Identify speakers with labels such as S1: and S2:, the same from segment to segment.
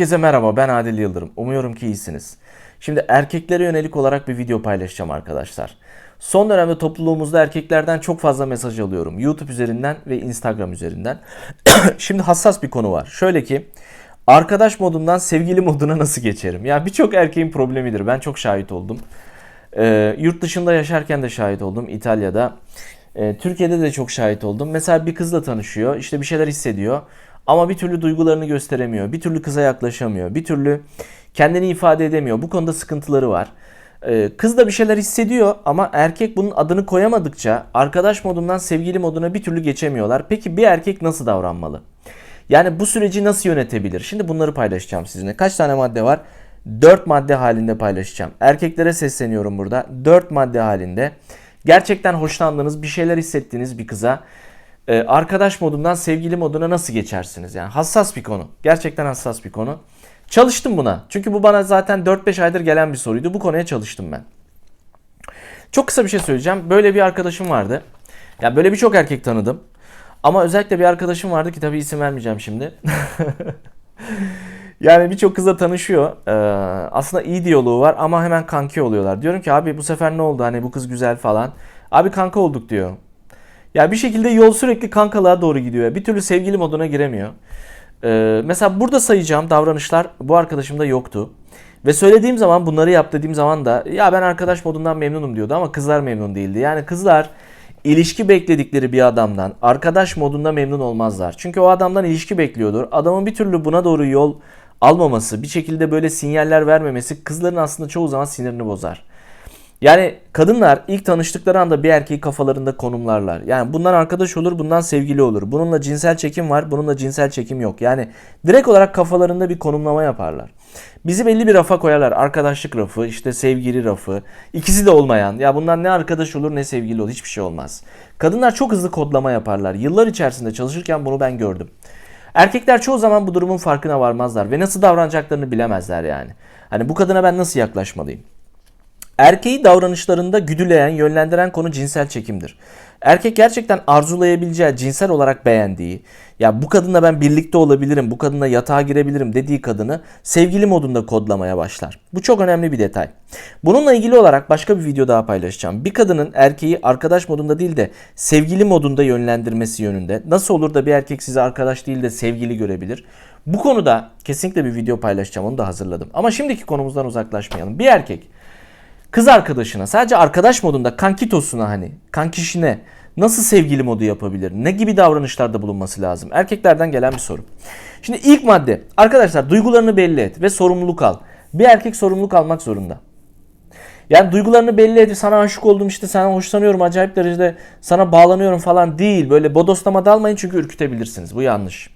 S1: Herkese merhaba ben Adil Yıldırım. Umuyorum ki iyisiniz. Şimdi erkeklere yönelik olarak bir video paylaşacağım arkadaşlar. Son dönemde topluluğumuzda erkeklerden çok fazla mesaj alıyorum. YouTube üzerinden ve Instagram üzerinden. Şimdi hassas bir konu var. Şöyle ki arkadaş modundan sevgili moduna nasıl geçerim? Ya birçok erkeğin problemidir. Ben çok şahit oldum. Ee, yurt dışında yaşarken de şahit oldum. İtalya'da. Ee, Türkiye'de de çok şahit oldum. Mesela bir kızla tanışıyor. işte bir şeyler hissediyor. Ama bir türlü duygularını gösteremiyor. Bir türlü kıza yaklaşamıyor. Bir türlü kendini ifade edemiyor. Bu konuda sıkıntıları var. Ee, kız da bir şeyler hissediyor ama erkek bunun adını koyamadıkça arkadaş modundan sevgili moduna bir türlü geçemiyorlar. Peki bir erkek nasıl davranmalı? Yani bu süreci nasıl yönetebilir? Şimdi bunları paylaşacağım sizinle. Kaç tane madde var? 4 madde halinde paylaşacağım. Erkeklere sesleniyorum burada. 4 madde halinde. Gerçekten hoşlandığınız, bir şeyler hissettiğiniz bir kıza e, arkadaş modundan sevgili moduna nasıl geçersiniz? Yani hassas bir konu. Gerçekten hassas bir konu. Çalıştım buna. Çünkü bu bana zaten 4-5 aydır gelen bir soruydu. Bu konuya çalıştım ben. Çok kısa bir şey söyleyeceğim. Böyle bir arkadaşım vardı. Ya böyle birçok erkek tanıdım. Ama özellikle bir arkadaşım vardı ki tabii isim vermeyeceğim şimdi. yani birçok kızla tanışıyor. Ee, aslında iyi diyaloğu var ama hemen kanki oluyorlar. Diyorum ki abi bu sefer ne oldu hani bu kız güzel falan. Abi kanka olduk diyor. Ya bir şekilde yol sürekli kankalığa doğru gidiyor. Bir türlü sevgili moduna giremiyor. Ee, mesela burada sayacağım davranışlar bu arkadaşımda yoktu. Ve söylediğim zaman bunları yap dediğim zaman da ya ben arkadaş modundan memnunum diyordu ama kızlar memnun değildi. Yani kızlar ilişki bekledikleri bir adamdan arkadaş modunda memnun olmazlar. Çünkü o adamdan ilişki bekliyordur. Adamın bir türlü buna doğru yol almaması, bir şekilde böyle sinyaller vermemesi kızların aslında çoğu zaman sinirini bozar. Yani kadınlar ilk tanıştıkları anda bir erkeği kafalarında konumlarlar. Yani bundan arkadaş olur, bundan sevgili olur. Bununla cinsel çekim var, bununla cinsel çekim yok. Yani direkt olarak kafalarında bir konumlama yaparlar. Bizi belli bir rafa koyarlar. Arkadaşlık rafı, işte sevgili rafı. İkisi de olmayan. Ya bundan ne arkadaş olur ne sevgili olur. Hiçbir şey olmaz. Kadınlar çok hızlı kodlama yaparlar. Yıllar içerisinde çalışırken bunu ben gördüm. Erkekler çoğu zaman bu durumun farkına varmazlar ve nasıl davranacaklarını bilemezler yani. Hani bu kadına ben nasıl yaklaşmalıyım? Erkeği davranışlarında güdüleyen, yönlendiren konu cinsel çekimdir. Erkek gerçekten arzulayabileceği, cinsel olarak beğendiği, ya bu kadınla ben birlikte olabilirim, bu kadınla yatağa girebilirim dediği kadını sevgili modunda kodlamaya başlar. Bu çok önemli bir detay. Bununla ilgili olarak başka bir video daha paylaşacağım. Bir kadının erkeği arkadaş modunda değil de sevgili modunda yönlendirmesi yönünde. Nasıl olur da bir erkek sizi arkadaş değil de sevgili görebilir? Bu konuda kesinlikle bir video paylaşacağım. Onu da hazırladım. Ama şimdiki konumuzdan uzaklaşmayalım. Bir erkek kız arkadaşına sadece arkadaş modunda kankitosuna hani kankişine nasıl sevgili modu yapabilir? Ne gibi davranışlarda bulunması lazım? Erkeklerden gelen bir soru. Şimdi ilk madde arkadaşlar duygularını belli et ve sorumluluk al. Bir erkek sorumluluk almak zorunda. Yani duygularını belli edip sana aşık oldum işte sana hoşlanıyorum acayip derecede sana bağlanıyorum falan değil. Böyle bodoslama dalmayın çünkü ürkütebilirsiniz. Bu yanlış.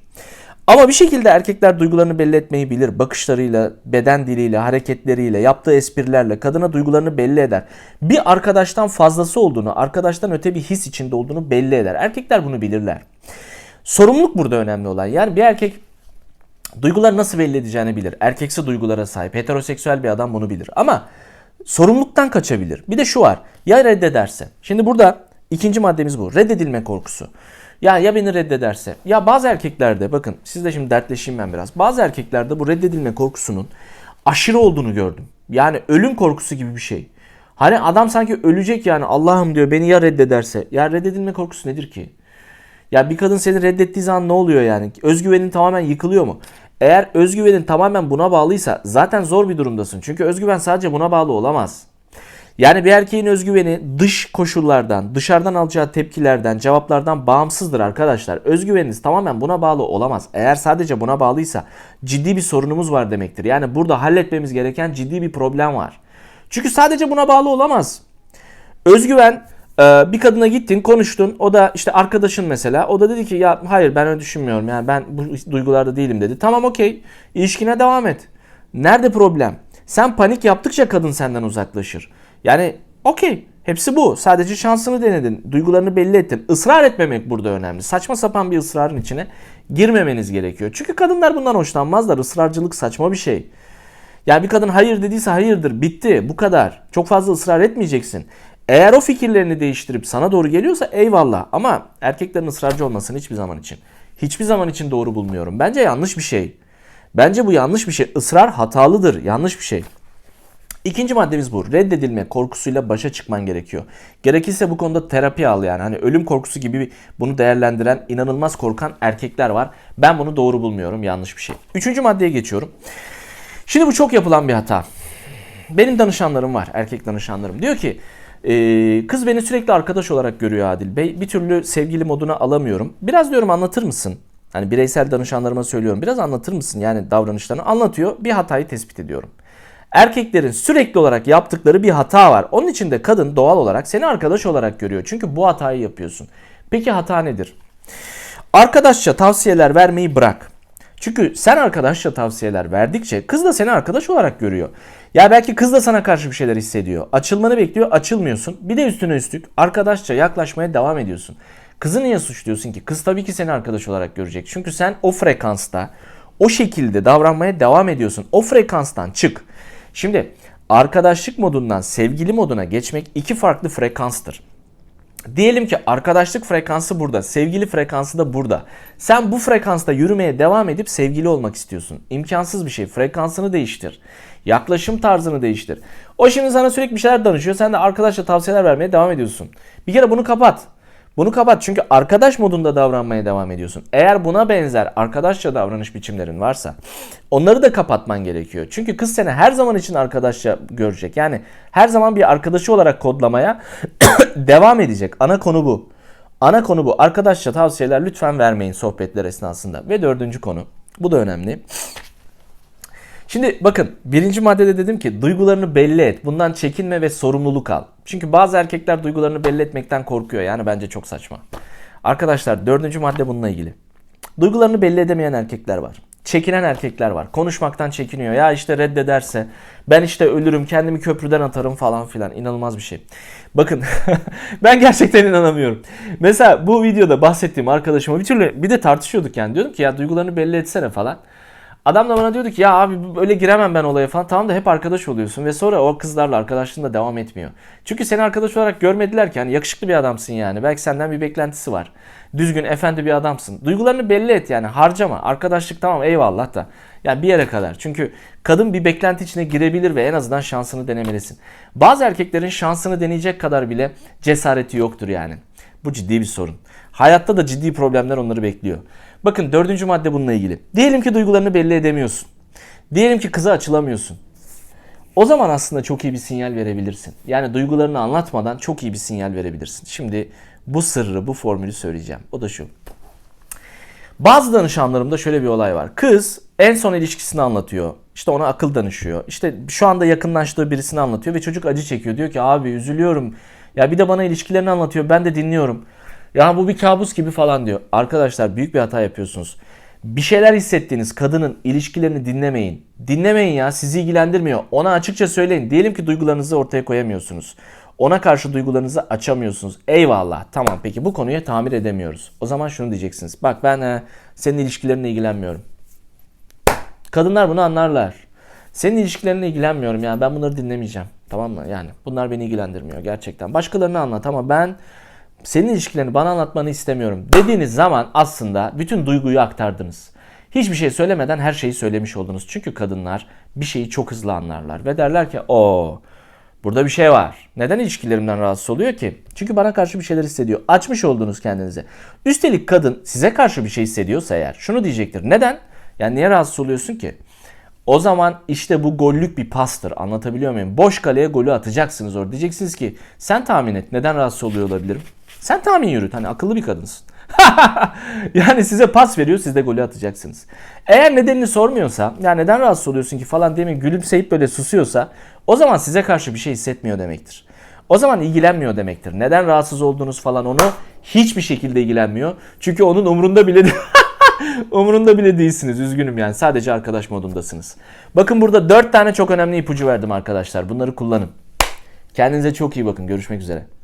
S1: Ama bir şekilde erkekler duygularını belli etmeyi bilir. Bakışlarıyla, beden diliyle, hareketleriyle, yaptığı esprilerle kadına duygularını belli eder. Bir arkadaştan fazlası olduğunu, arkadaştan öte bir his içinde olduğunu belli eder. Erkekler bunu bilirler. Sorumluluk burada önemli olan. Yani bir erkek duyguları nasıl belli edeceğini bilir. Erkeksi duygulara sahip. Heteroseksüel bir adam bunu bilir. Ama sorumluluktan kaçabilir. Bir de şu var. Ya reddederse. Şimdi burada ikinci maddemiz bu. Reddedilme korkusu. Ya ya beni reddederse. Ya bazı erkeklerde bakın siz de şimdi dertleşeyim ben biraz. Bazı erkeklerde bu reddedilme korkusunun aşırı olduğunu gördüm. Yani ölüm korkusu gibi bir şey. Hani adam sanki ölecek yani Allah'ım diyor beni ya reddederse. Ya reddedilme korkusu nedir ki? Ya bir kadın seni reddettiği zaman ne oluyor yani? Özgüvenin tamamen yıkılıyor mu? Eğer özgüvenin tamamen buna bağlıysa zaten zor bir durumdasın. Çünkü özgüven sadece buna bağlı olamaz. Yani bir erkeğin özgüveni dış koşullardan, dışarıdan alacağı tepkilerden, cevaplardan bağımsızdır arkadaşlar. Özgüveniniz tamamen buna bağlı olamaz. Eğer sadece buna bağlıysa ciddi bir sorunumuz var demektir. Yani burada halletmemiz gereken ciddi bir problem var. Çünkü sadece buna bağlı olamaz. Özgüven e, bir kadına gittin konuştun o da işte arkadaşın mesela o da dedi ki ya hayır ben öyle düşünmüyorum yani ben bu duygularda değilim dedi. Tamam okey ilişkine devam et. Nerede problem? Sen panik yaptıkça kadın senden uzaklaşır. Yani okey hepsi bu. Sadece şansını denedin. Duygularını belli ettin. Israr etmemek burada önemli. Saçma sapan bir ısrarın içine girmemeniz gerekiyor. Çünkü kadınlar bundan hoşlanmazlar. Israrcılık saçma bir şey. Ya bir kadın hayır dediyse hayırdır. Bitti. Bu kadar. Çok fazla ısrar etmeyeceksin. Eğer o fikirlerini değiştirip sana doğru geliyorsa eyvallah. Ama erkeklerin ısrarcı olmasını hiçbir zaman için hiçbir zaman için doğru bulmuyorum. Bence yanlış bir şey. Bence bu yanlış bir şey. Israr hatalıdır. Yanlış bir şey. İkinci maddemiz bu. Reddedilme korkusuyla başa çıkman gerekiyor. Gerekirse bu konuda terapi al yani. Hani ölüm korkusu gibi bunu değerlendiren, inanılmaz korkan erkekler var. Ben bunu doğru bulmuyorum. Yanlış bir şey. Üçüncü maddeye geçiyorum. Şimdi bu çok yapılan bir hata. Benim danışanlarım var, erkek danışanlarım. Diyor ki "Ee, kız beni sürekli arkadaş olarak görüyor Adil Bey. Bir türlü sevgili moduna alamıyorum. Biraz diyorum anlatır mısın? Hani bireysel danışanlarıma söylüyorum. Biraz anlatır mısın yani davranışlarını? Anlatıyor. Bir hatayı tespit ediyorum. Erkeklerin sürekli olarak yaptıkları bir hata var. Onun için de kadın doğal olarak seni arkadaş olarak görüyor. Çünkü bu hatayı yapıyorsun. Peki hata nedir? Arkadaşça tavsiyeler vermeyi bırak. Çünkü sen arkadaşça tavsiyeler verdikçe kız da seni arkadaş olarak görüyor. Ya belki kız da sana karşı bir şeyler hissediyor. Açılmanı bekliyor, açılmıyorsun. Bir de üstüne üstlük arkadaşça yaklaşmaya devam ediyorsun. Kızı niye suçluyorsun ki? Kız tabii ki seni arkadaş olarak görecek. Çünkü sen o frekansta, o şekilde davranmaya devam ediyorsun. O frekanstan çık. Şimdi arkadaşlık modundan sevgili moduna geçmek iki farklı frekanstır. Diyelim ki arkadaşlık frekansı burada, sevgili frekansı da burada. Sen bu frekansta yürümeye devam edip sevgili olmak istiyorsun. İmkansız bir şey. Frekansını değiştir. Yaklaşım tarzını değiştir. O şimdi sana sürekli bir şeyler danışıyor. Sen de arkadaşla tavsiyeler vermeye devam ediyorsun. Bir kere bunu kapat. Bunu kapat çünkü arkadaş modunda davranmaya devam ediyorsun. Eğer buna benzer arkadaşça davranış biçimlerin varsa onları da kapatman gerekiyor. Çünkü kız seni her zaman için arkadaşça görecek. Yani her zaman bir arkadaşı olarak kodlamaya devam edecek. Ana konu bu. Ana konu bu. Arkadaşça tavsiyeler lütfen vermeyin sohbetler esnasında. Ve dördüncü konu. Bu da önemli. Şimdi bakın birinci maddede dedim ki duygularını belli et. Bundan çekinme ve sorumluluk al. Çünkü bazı erkekler duygularını belli etmekten korkuyor. Yani bence çok saçma. Arkadaşlar dördüncü madde bununla ilgili. Duygularını belli edemeyen erkekler var. Çekinen erkekler var. Konuşmaktan çekiniyor. Ya işte reddederse ben işte ölürüm kendimi köprüden atarım falan filan. İnanılmaz bir şey. Bakın ben gerçekten inanamıyorum. Mesela bu videoda bahsettiğim arkadaşıma bir türlü bir de tartışıyorduk yani. Diyordum ki ya duygularını belli etsene falan. Adam da bana diyordu ki ya abi öyle giremem ben olaya falan. Tamam da hep arkadaş oluyorsun ve sonra o kızlarla arkadaşlığın da devam etmiyor. Çünkü seni arkadaş olarak görmediler ki hani yakışıklı bir adamsın yani. Belki senden bir beklentisi var. Düzgün, efendi bir adamsın. Duygularını belli et yani harcama. Arkadaşlık tamam eyvallah da. Yani bir yere kadar. Çünkü kadın bir beklenti içine girebilir ve en azından şansını denemelisin. Bazı erkeklerin şansını deneyecek kadar bile cesareti yoktur yani. Bu ciddi bir sorun. Hayatta da ciddi problemler onları bekliyor. Bakın dördüncü madde bununla ilgili. Diyelim ki duygularını belli edemiyorsun. Diyelim ki kıza açılamıyorsun. O zaman aslında çok iyi bir sinyal verebilirsin. Yani duygularını anlatmadan çok iyi bir sinyal verebilirsin. Şimdi bu sırrı, bu formülü söyleyeceğim. O da şu. Bazı danışanlarımda şöyle bir olay var. Kız en son ilişkisini anlatıyor. İşte ona akıl danışıyor. İşte şu anda yakınlaştığı birisini anlatıyor ve çocuk acı çekiyor. Diyor ki abi üzülüyorum. Ya bir de bana ilişkilerini anlatıyor. Ben de dinliyorum. Ya bu bir kabus gibi falan diyor. Arkadaşlar büyük bir hata yapıyorsunuz. Bir şeyler hissettiğiniz kadının ilişkilerini dinlemeyin. Dinlemeyin ya sizi ilgilendirmiyor. Ona açıkça söyleyin. Diyelim ki duygularınızı ortaya koyamıyorsunuz. Ona karşı duygularınızı açamıyorsunuz. Eyvallah tamam peki bu konuya tamir edemiyoruz. O zaman şunu diyeceksiniz. Bak ben e, senin ilişkilerinle ilgilenmiyorum. Kadınlar bunu anlarlar. Senin ilişkilerine ilgilenmiyorum yani ben bunları dinlemeyeceğim. Tamam mı? Yani bunlar beni ilgilendirmiyor gerçekten. Başkalarını anlat ama ben senin ilişkilerini bana anlatmanı istemiyorum dediğiniz zaman aslında bütün duyguyu aktardınız. Hiçbir şey söylemeden her şeyi söylemiş oldunuz. Çünkü kadınlar bir şeyi çok hızlı anlarlar ve derler ki o burada bir şey var. Neden ilişkilerimden rahatsız oluyor ki? Çünkü bana karşı bir şeyler hissediyor. Açmış oldunuz kendinize. Üstelik kadın size karşı bir şey hissediyorsa eğer şunu diyecektir. Neden? Yani niye rahatsız oluyorsun ki? O zaman işte bu gollük bir pastır. Anlatabiliyor muyum? Boş kaleye golü atacaksınız orada. Diyeceksiniz ki sen tahmin et neden rahatsız oluyor olabilirim? Sen tahmin yürüt. Hani akıllı bir kadınsın. yani size pas veriyor siz de golü atacaksınız. Eğer nedenini sormuyorsa ya neden rahatsız oluyorsun ki falan diye mi gülümseyip böyle susuyorsa o zaman size karşı bir şey hissetmiyor demektir. O zaman ilgilenmiyor demektir. Neden rahatsız olduğunuz falan onu hiçbir şekilde ilgilenmiyor. Çünkü onun umrunda bile umrunda bile değilsiniz. Üzgünüm yani. Sadece arkadaş modundasınız. Bakın burada 4 tane çok önemli ipucu verdim arkadaşlar. Bunları kullanın. Kendinize çok iyi bakın. Görüşmek üzere.